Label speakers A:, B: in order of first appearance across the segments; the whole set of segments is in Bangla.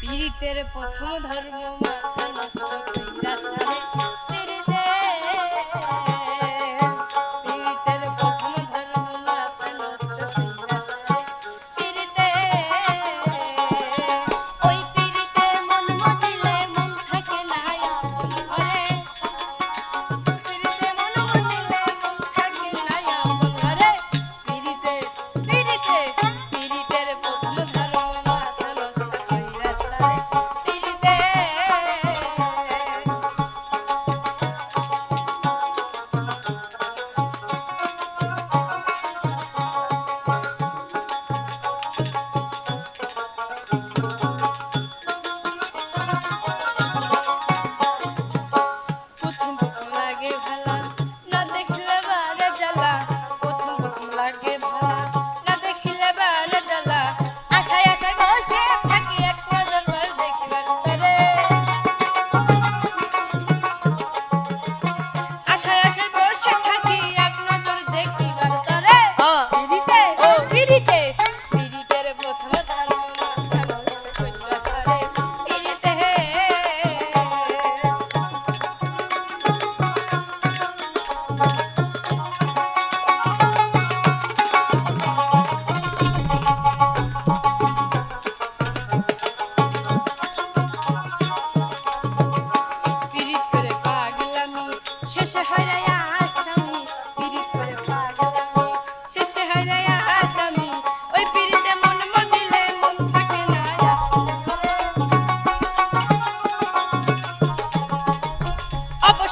A: পীড়িতের প্রথম ধর্ম মাথা নষ্ট কইরা সারে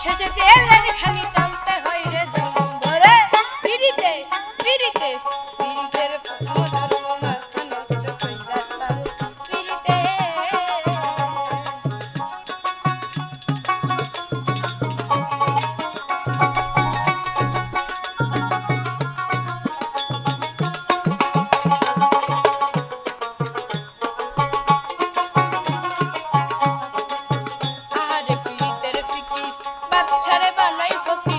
A: শেষে জেলের খালিটা বাচ্চারে বানাই ফকির